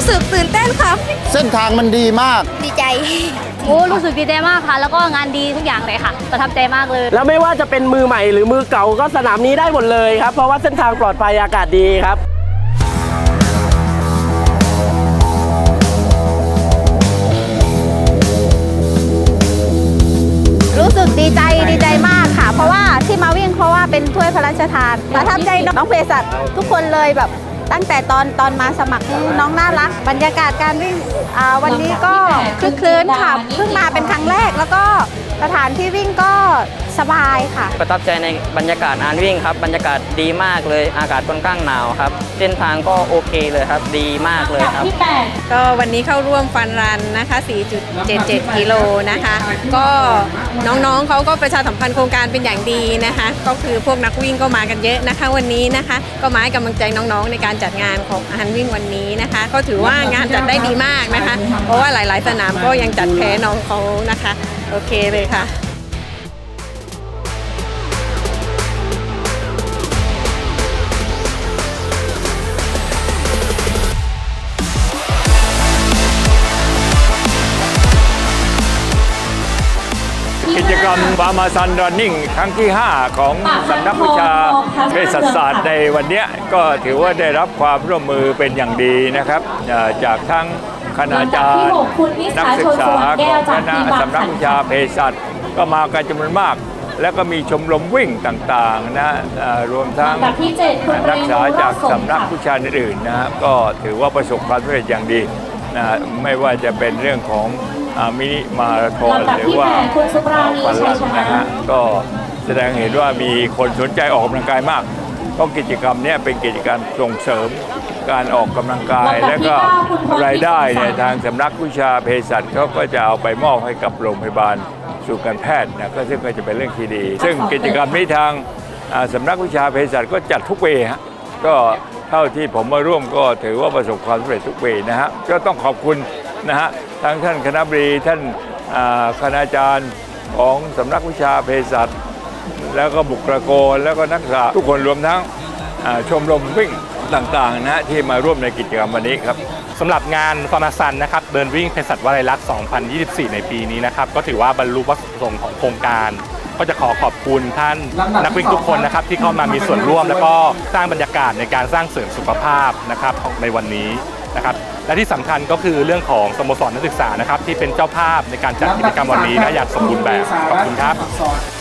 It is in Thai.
รู้สึกตื่นเต้นครับ เส้นทางมันดีมาก ดีใจ โอ้รู้สึกดีใจมากค่ะ แล้วก็งานดีทุกอย่างเลยค่ะ ประทับใจมากเลย แล้วไม่ว่าจะเป็นมือใหม่หรือมือเก่าก็สนามนี้ได้หมดเลยครับ เพราะว่าเส้นทางปลอดภัยอากาศดีครับรู้สึกดีใจดีใจมากค่ะ เพราะว่าที่มาวิ่งเพราะว่าเป็นถ้วยพระราชทานประทับใจน้องเภสัชทุกคนเลยแบบ ตั้งแต่ตอนตอนมาสมัครน้องน่ารัก บรรยากาศการวิ่งวันนี้ก็คึกคืนค่ะเพิ่งมาเป็นครั้งแรกแล้วก็สถานที่วิ่งก็ สบายค่ะ ประทับใจในบรรยากาศงานวิ่งครับ บรรยากาศดีมากเลยอากาศค่อนข้างหนาวครับ เส้นทางก็โอเคเลยครับ ดีมากเลยครับ ก็วันนี้เข้าร่วมฟันรันนะคะ 4.77 กิโลนะคะ ก็น้องๆเขาก็ประชาสัมพันธ์โครงการเป็นอย่างดีนะคะ ก็คือพวกนักวิ่งก็มากันเยอะนะคะ วันนี้นะคะ ก็มาให้กำลังใจน้องๆในการจัดงานของอาหารวิ่งวันนี้นะคะ ก็ถือว่างานจัดได้ดีมากนะคะ เพราะว่าหลาย ๆ สนามก็ยังจัดแพ้น้องเขานะคะ โอเคเลยค่ะ กิจกรรมบามาซันรันนิ่งครั้งที่ 5 ของสำนักวิชาเภสัชศาสตร์ในวันเนี้ยก็ถือว่าได้รับความร่วมมือเป็นอย่างดีนะครับเอ่อจากทั้งคณาจารย์นักศึกษาของคณะสำนักวิชาเภสัชก็มากันจำนวนมาก แล้วก็มีชมรมวิ่งต่างๆนะเอ่อรวมทั้งนักศึกษาจากสำนักวิชาอื่นๆนะฮะก็ถือว่าประสบความสำเร็จอย่างดีนะฮะไม่ว่าจะเป็นเรื่องของอ่า มินิมาราธอนหรือว่าฟันลันนะฮะก็แสดงเห็นว่ามีคนสนใจออกกำลังกายมากเพราะกิจกรรมเนี้เป็นกิจกรรมส่งเสริมการออกกำลังกาย และก็รายได้เนี่ยทางสำนักวิชาเภสัชเขาก็จะเอาไปมอบให้กับโรงพยาบาลสู่การแพทย์นะก็ซึ่งก็จะเป็นเรื่องที่ดี ซึ่งกิจกรรมนี้ทางอ่าสำนักวิชาเภสัชก็จัดทุกเวฮะก็เท่าที่ผมมาร่วมก็ถือว่าประสบความสำเร็จทุกเวนะฮะก็ต้องขอบคุณ นะฮะทั้งท่านคณะบดีท่านคณาจารย์ของสำนักวิชาเภสัชแล้วก็บุคลากรแล้วก็นักศึกษาทุกคนรวมทั้งชมรมวิ่งต่างๆนะที่มาร่วมในกิจกรรมวันนี้ครับสำหรับงานฟาร์มาซันนะครับเดินวิ่งเภสัชวลัยลักษณ์2024 ในปีนี้นะครับ ก็ถือว่าบรรลุวัตถุประสงค์ของโครงการ ก็จะขอขอบคุณท่านนักวิ่งทุกคนนะครับที่เข้ามามีส่วนร่วม แล้วก็สร้างบรรยากาศในการสร้างเสริมสุขภาพนะครับในวันนี้ และที่สำคัญก็คือเรื่องของสโมสรนักศึกษานะครับที่เป็นเจ้าภาพในการจัดกิจกรรมวันนี้นะอย่างสมบูรณ์แบบขอบคุณครับ